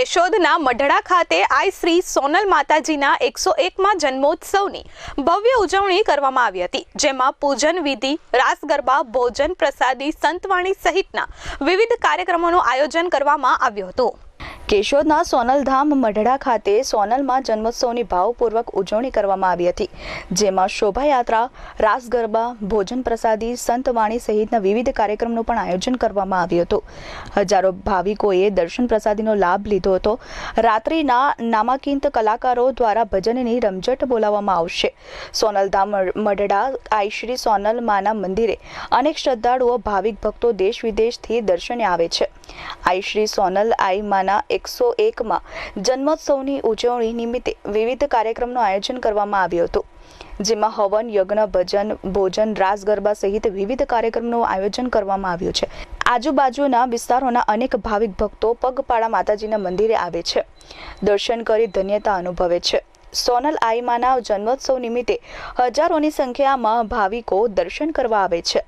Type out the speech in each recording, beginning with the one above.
કેશોદના મઢડા ખાતે આઈ શ્રી સોનલ માતાજીના એકસો એકમાં જન્મોત્સવની ભવ્ય ઉજવણી કરવામાં આવી હતી, જેમાં પૂજન વિધિ, રાસ ગરબા, ભોજન પ્રસાદી, સંતવાણી સહિતના વિવિધ કાર્યક્રમોનું આયોજન કરવામાં આવ્યું હતું. કેશોદના સોનલધામ મઢડા ખાતે સોનલમાં જન્મોત્સવની ભાવપૂર્વક ઉજવણી કરવામાં આવી હતી, જેમાં શોભાયાત્રા રાસ ગરબા ભોજન પ્રસાદી, સંતવાણી સહિતના વિવિધ કાર્યક્રમનું પણ આયોજન કરવામાં આવ્યું હતું. હજારો ભાવિકોએ દર્શન પ્રસાદીનો લાભ લીધો હતો. રાત્રિના નામાંકિત કલાકારો દ્વારા ભજનની રમઝટ બોલાવવામાં આવશે. સોનલધામ મઢડા આઈ શ્રી સોનલ માના મંદિરે અનેક શ્રદ્ધાળુઓ, ભાવિક ભક્તો દેશ વિદેશથી દર્શને આવે છે. આઈ શ્રી સોનલ આઈ માના એકસો એકમાં જન્મોત્સવની ઉજવણી નિમિત્તે વિવિધ કાર્યક્રમનું આયોજન કરવામાં આવ્યું હતું. જેમાં હવન, યજ્ઞ, ભજન, ભોજન, રાસ, ગરબા સહિત વિવિધ કાર્યક્રમનું આયોજન કરવામાં આવ્યું છે. આજુબાજુના વિસ્તારોના અનેક ભાવિક ભક્તો પગપાળા માતાજીના મંદિરે આવે છે. દર્શન કરી ધન્યતા અનુભવે છે. સોનલ આઈમાના જન્મોત્સવ નિમિત્તે હજારોની સંખ્યામાં ભાવિકો દર્શન કરવા આવે છે.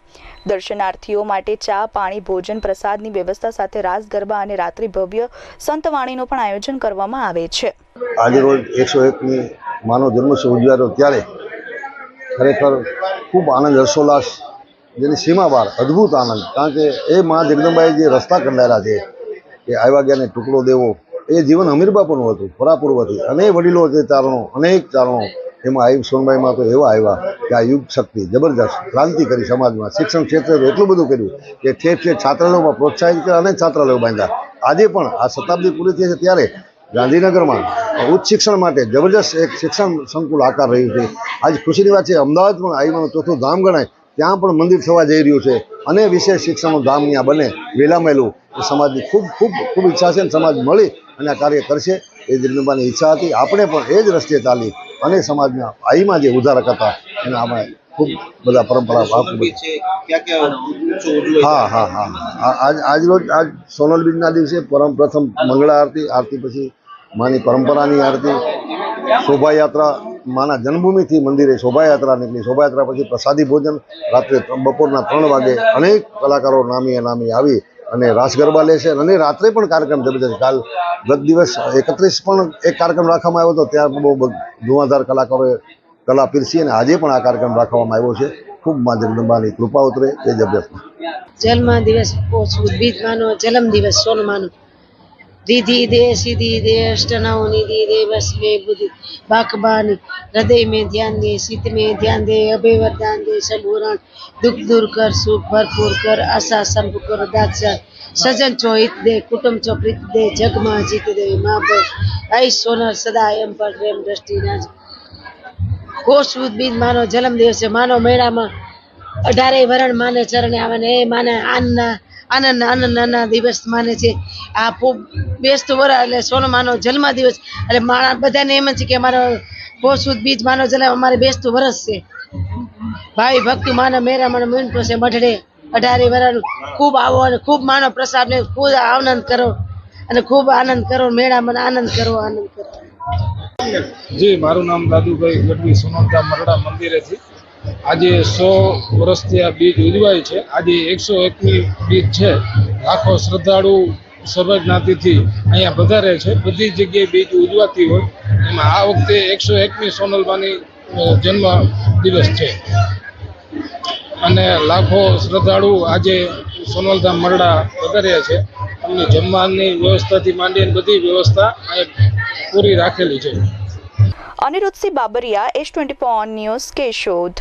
દર્શનાર્થીઓ માટે ચા, પાણી, ભોજન, પ્રસાદની વ્યવસ્થા સાથે રાસ ગરબા અને રાત્રિ ભવ્ય સંતવાણીનું પણ આયોજન કરવામાં આવે છે. આજે રોજ એકસો એકની માનો જન્મોત્સવ ઉજવાયો ત્યારે ખરેખર ખૂબ આનંદ, હર્ષોલ્લાસ, જેની સીમા બહાર, અદ્ભુત આનંદ. કારણ કે એ મા જગદંબાએ જે રસ્તા કંડાયેલા છે કે આવ્યા ગયાને ટુકડો દેવો એ જીવન અમીરબાપુનું હતું પરાપૂર્વથી અને વડીલો જે ચારણો, અનેક ચારણો, એમાં આયુબ સોનબાઈમાં તો એવા આવ્યા કે આ યુગ શક્તિ, જબરજસ્ત ક્રાંતિ કરી સમાજમાં, શિક્ષણ ક્ષેત્રે એટલું બધું કર્યું કે ઠેર ઠેર છાત્રાલયોમાં પ્રોત્સાહિત કર્યા અને છાત્રાલયો બાંધ્યા. આજે પણ આ શતાબ્દી પૂરી થઈ છે ત્યારે ગાંધીનગરમાં ઉચ્ચ શિક્ષણ માટે જબરજસ્ત એક શિક્ષણ સંકુલ આકાર રહ્યું છે. આજ ખુશીની વાત છે અમદાવાદ પણ આઈમાનું ચોથું ધામ ગણાય. ત્યાં પણ મંદિર થવા જઈ રહ્યું છે. અને વિશેષ શિક્ષણનું ધામ ત્યાં બને. વેલામેલું એ સમાજની ખૂબ ખૂબ ખૂબ ઈચ્છા છે અને સમાજ મળી અને આ કાર્ય કરશે. એ જગદંબાની ઈચ્છા હતી. આપણે પણ એ જ રસ્તે ચાલી અને સમાજના આઈમાં જે ઉધારક હતા એના આપણે ખૂબ બધા પરંપરા હા હા હા. આજ આજ રોજ આજ સોનલ બીજના દિવસે પરમ પ્રથમ મંગળા આરતી આરતી પછી માની પરંપરાની આરતી શોભાયાત્રા માના જન્મભૂમિથી મંદિરે શોભાયાત્રા નીકળી. શોભાયાત્રા પછી પ્રસાદી ભોજન રાત્રે બપોરના ત્રણ વાગે અનેક કલાકારો નામી નામી આવી અને રાસ ગરબા લે અને રાત્રે પણ કાર્યક્રમ જબરજસ્ત કાલ ગત દિવસ એકત્રીસ પણ એક કાર્યક્રમ રાખવામાં આવ્યો હતો. ત્યાં બહુ ધુઆધાર કલાકારોએ કલા પીરસી અને આજે પણ આ કાર્યક્રમ રાખવામાં આવ્યો છે. ખૂબ મા જગદંબાની કૃપા ઉતરે. એ જબરજસ્ત જન્મ દિવસ જન્મ દિવસ સોનમાનો રીધી દે, સીધી દે અષ્ટનાઓ નિધિ દે, બસ મે બુદ્ધિ. બાકબાની હૃદય મેં ધ્યાન દે, શીત મેં ધ્યાન દે અભય વરદાન દે, સંપૂર્ણ દુઃખ દૂર કર, સુખ ભરપૂર કર, આશા સંભ કર દાક્ષા સજન છો હિત દે, કુટુંબ છો પ્રીત દે, જગમાં જીત દે, મા ભાઈ આઈ સોનર સદા એમ પર પ્રેમ દ્રષ્ટિના કોષ ઉદ્ભિદ માનો જન્મ દિવસે, માનો મેળામાં અઢારે વરણ માને, ચરણે આવે ને એ માને આનના આનંદ આનંદ આનંદ દિવસ માને છે. આ બેસતું વર એટલે સોનો માનો જન્મ દિવસ એટલે મારા બધાને એમ છે કે અમારો પોષુદ બીજ માનો જન્મ અમારે બેસતું વરસ છે. ભાઈ ભક્તિ માનો મેરા માનો મીન પોસે મઢડે. અઢારે વરણ ખૂબ આવો અને ખૂબ માનો પ્રસાદ ને ખૂબ આનંદ કરો. અને ખૂબ આનંદ કરો મેળામાં આનંદ કરો આનંદ કરો. જી, મારું નામ દાદુભાઈ ગઢવી સોનોદા મરડા મંદિરેથી આજે સો વર્ષથી આ બીજ ઉજવાય છે. આજે એકસો એકમી બીજ છે. લાખો શ્રદ્ધાળુ સર્વ જ્ઞાતિથી અહીંયા વધારે છે. બધી જગ્યાએ બીજ ઉજવાતી હોય. એમાં આ વખતે એકસો એકમી સોનલબાની જન્મ દિવસ છે. અને લાખો શ્રદ્ધાળુ આજે સોનલધામ મરડા પધાર્યા છે. એમની જમવાની વ્યવસ્થાથી માંડીને બધી વ્યવસ્થા પૂરી રાખેલી છે. Aniruddhsinh Babariya, S twenty news Keshod.